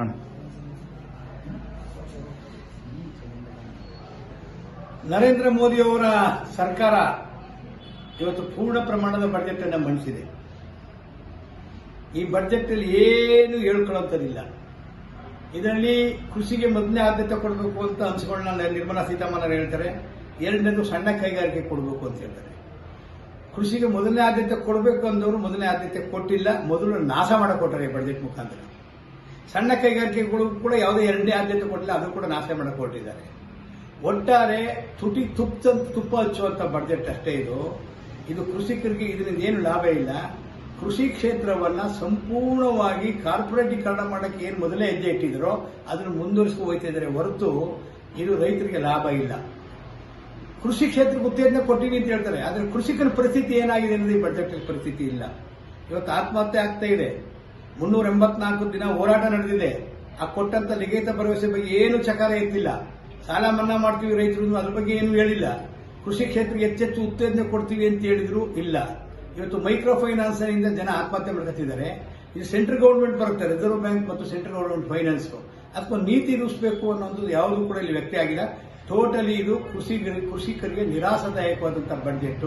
ಅಣ್ಣ ನರೇಂದ್ರ ಮೋದಿಯವರ ಸರ್ಕಾರ ಇವತ್ತು ಪೂರ್ಣ ಪ್ರಮಾಣದ ಬಜೆಟ್ ಅನ್ನು ಮಂಡಿಸಿದೆ. ಈ ಬಜೆಟ್ ಅಲ್ಲಿ ಏನು ಹೇಳ್ಕೊಳ್ಳೋಂಥದ್ದಿಲ್ಲ ಇದರಲ್ಲಿ ಕೃಷಿಗೆ ಮೊದಲನೇ ಆದ್ಯತೆ ಕೊಡಬೇಕು ಅಂತ ಅನ್ಸ್ಗಳನ್ನ ನಿರ್ಮಲಾ ಸೀತಾರಾಮನ್ ಹೇಳ್ತಾರೆ. ಎರಡನೇದು ಸಣ್ಣ ಕೈಗಾರಿಕೆ ಕೊಡಬೇಕು ಅಂತ ಹೇಳ್ತಾರೆ. ಕೃಷಿಗೆ ಮೊದಲನೇ ಆದ್ಯತೆ ಕೊಡಬೇಕು ಅಂದವರು ಮೊದಲನೇ ಆದ್ಯತೆ ಕೊಟ್ಟಿಲ್ಲ, ಮೊದಲು ನಾಶ ಮಾಡಿಕೊಟ್ಟರೆ ಈ ಬಜೆಟ್ ಮುಖಾಂತರ. ಸಣ್ಣ ಕೈಗಾರಿಕೆಗಳು ಕೂಡ ಯಾವುದೇ ಎರಡನೇ ಆದ್ಯತೆ ಕೊಟ್ಟಿಲ್ಲ ಅದು ಕೂಡ ನಾಶ ಮಾಡಿಕೊಟ್ಟಿದ್ದಾರೆ ಒಟ್ಟಾರೆ ತುಟಿ ತುಪ್ಪ ತುಪ್ಪ ಹಚ್ಚುವಂಥ ಬಜೆಟ್ ಅಷ್ಟೇ ಇದು. ಇದು ಕೃಷಿಕರಿಗೆ ಇದರಿಂದ ಏನು ಲಾಭ ಇಲ್ಲ. ಕೃಷಿ ಕ್ಷೇತ್ರವನ್ನ ಸಂಪೂರ್ಣವಾಗಿ ಕಾರ್ಪೊರೇಟೀಕರಣ ಮಾಡಕ್ಕೆ ಏನು ಮೊದಲೇ ಹೆಜ್ಜೆ ಇಟ್ಟಿದ್ರೋ, ಅದನ್ನು ಮುಂದುವರಿಸ್ಕೊ ಹೋಗ್ತಾ ಇದ್ದಾರೆ ಹೊರತು ಇದು ರೈತರಿಗೆ ಲಾಭ ಇಲ್ಲ. ಕೃಷಿ ಕ್ಷೇತ್ರಕ್ಕೆ ಉತ್ತೇಜನ ಕೊಟ್ಟಿನಿ ಅಂತ ಹೇಳ್ತಾರೆ. ಆದರೆ ಕೃಷಿಕನ ಪರಿಸ್ಥಿತಿ ಏನಾಗಿದೆ ಅನ್ನೋದು ಈ ಬಜೆಟ್ ಪರಿಸ್ಥಿತಿ ಇಲ್ಲ. ಇವತ್ತು ಆತ್ಮಹತ್ಯೆ ಆಗ್ತಾ ಇದೆ. ಮುನ್ನೂರ ಎಂಬತ್ನಾಲ್ಕು ದಿನ ಹೋರಾಟ ನಡೆದಿದೆ. ಆ ಕೊಟ್ಟಂತ ನಿಗದಿತ ಭರವಸೆ ಬಗ್ಗೆ ಏನು ಚಕಾರ ಎತ್ತಿಲ್ಲ. ಸಾಲ ಮನ್ನಾ ಮಾಡ್ತೀವಿ ರೈತರು, ಅದ್ರ ಬಗ್ಗೆ ಏನು ಹೇಳಿಲ್ಲ. ಕೃಷಿ ಕ್ಷೇತ್ರಕ್ಕೆ ಹೆಚ್ಚೆಚ್ಚು ಉತ್ತೇಜನ ಕೊಡ್ತೀವಿ ಅಂತ ಹೇಳಿದ್ರು ಇಲ್ಲ. ಇವತ್ತು ಮೈಕ್ರೋ ಫೈನಾನ್ಸ್ ಇಂದ ಜನ ಆತ್ಮಹತ್ಯೆ ಮಾಡ್ಕೊತಿದ್ದಾರೆ ಇದು ಸೆಂಟ್ರಲ್ ಗೌರ್ಮೆಂಟ್ ಬರುತ್ತೆ, ರಿಸರ್ವ್ ಬ್ಯಾಂಕ್ ಮತ್ತು ಸೆಂಟ್ರಲ್ ಗೌರ್ಮೆಂಟ್ ಫೈನಾನ್ಸ್. ಅಥವಾ ನೀತಿ ರೂಪಿಸಬೇಕು ಅನ್ನೋದು ಯಾವುದೂ ಕೂಡ ಇಲ್ಲಿ ವ್ಯಕ್ತಿ ಆಗಿಲ್ಲ. ಟೋಟಲಿ ಇದು ಕೃಷಿ ಕೃಷಿಕರಿಗೆ ನಿರಾಸದಾಯಕವಾದಂತಹ ಬಡ್ಜೆಟ್